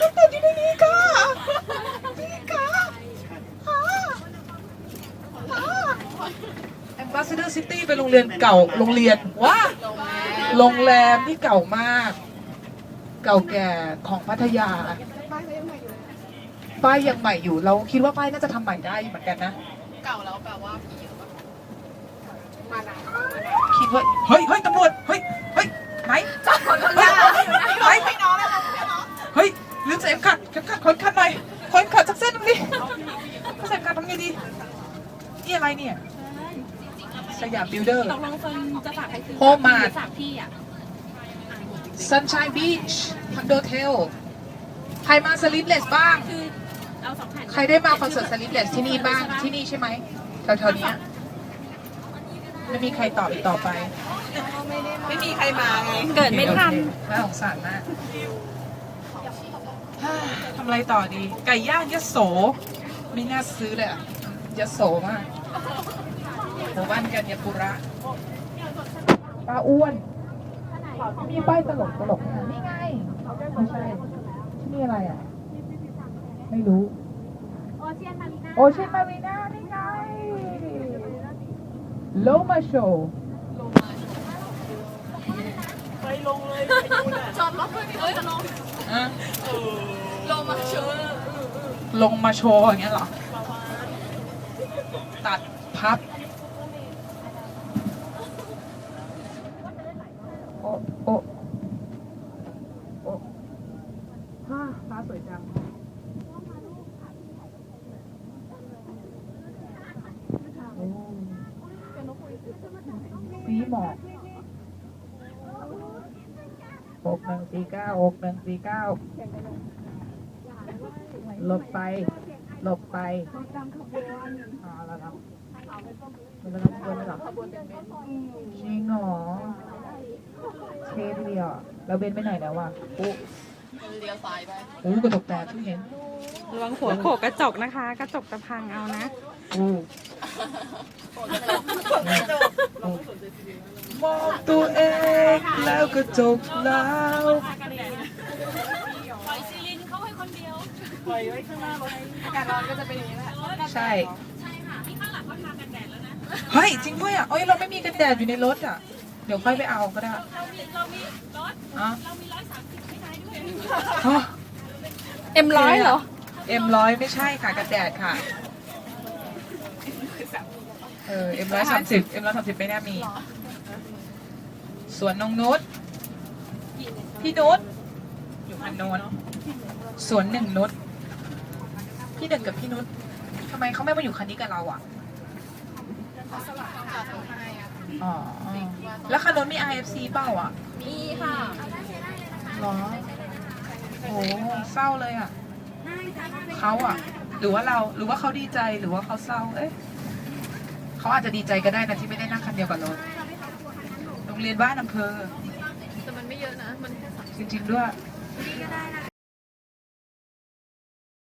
ก็ตดอยู่ในนี้ค่ะนี่ค่ะแอมบาสเดอร์ซิตี้เป็นโรงเรียนเก่าโรงเรียนว้าโรงแรมที่เก่ามาก เก่าแก่ของพัทยาป้ายยังใหม่อยู่ เราคิดว่าป้ายน่าจะทำใหม่ได้เหมือนกันนะ เก่าแล้วแปลว่าผีเยอะปะมานาน คิดว่า เฮ้ยเฮ้ยตำรวจ เฮ้ย นี่อะไรเนี่ย สยามบิลเดอร์ตกลงเฟิร์นจะฝากใครซื้อโฮมมาร์ท ฝากพี่อะ Sunshine Beach คอนโดเทลใครมาสลิปเลสบ้าง คือเอาสองแผ่นใครได้มาคอนเสิร์ตสลิปเลสที่นี่บ้างที่นี่ใช่ไหมแถวๆเนี้ยไม่มีใครตอบอีกต่อไป ไม่มีใครมาไง เกิดไม่ทันโอเคน่าสงสารมากฮ่าทำอะไรต่อดี ไก่ย่างยโส ไม่น่าซื้อเลยอะยโสมาก หมู่บ้านกันยปุระป้าอ้วนมีป้ายตลกตลกๆนะนี่ไงไม่ใช่ที่นี่อะไรอะ ไม่รู้ โอเชียนมารีนาโอเชียนมารีนานี่ไงโลมาโชว์จอดรถด้วยเอ้ยลงอะลงมาเชิญลงมาโชว์อย่างเงี้ยเหรอ ตัดพับโอ้โอ้โอ้ฮ่าฟ้าสวยจังโอ้สีหมอกหกหนึ่งสี่เก้าหกหนึ่งสี่เก้าหลบไป หลบไปอ๋อแล้วครับมันเป็นขบวนหรอจริงเหรอเท่ทีเดียวอะแล้วเบนไปไหนแล้ววะอู้เลี้ยวซ้ายไปอู้กระจกแตกเพิ่งเห็นระวังหัวโขกกระจกนะคะ กระจกจะพังเอานะ อู้มองตัวเองแล้วกระจกแล้ว ปล่อยซีลินเขาให้คนเดียว อากาศร้อนก็จะเป็นอย่างนี้แหละใช่ ใช่ค่ะที่ข้างหลังเขาทากันแดดแล้วนะเฮ้ย จริงด้วยอะเอ้ย เราไม่มีกันแดดอยู่ในรถอะ เดี๋ยวค่อยไปเอาก็ได้เรามีเรามีรถอะเรามีร้อยสามสิบไม่ได้ด้วยฮะเอ็มร้อยเหรอ เอ็มร้อยไม่ใช่ค่ะกันแดดค่ะ เออเอ็มร้อยสามสิบเอ็มร้อยสามสิบไม่น่ามีส่วนน้องนุชพี่นุชอยู่พันโนนสวนหนึ่งนุช พี่หนึ่งกับพี่นุชทำไมเขาไม่มาอยู่คันนี้กับเราอะเขาสลับต้องการตรงให้อะอ๋อแล้วคันรถมี IFC เปล่าอะมีค่ะหรอโอ้เศร้าเลยอะเขาอะ หรือว่าเราหรือว่าเขาดีใจหรือว่าเขาเศร้าเอ๊ะเขาอาจจะดีใจก็ได้นะที่ไม่ได้นั่งคันเดียวกับรถโรงเรียนบ้านอำเภอแต่มันไม่เยอะนะมันแค่สามจริงๆด้วย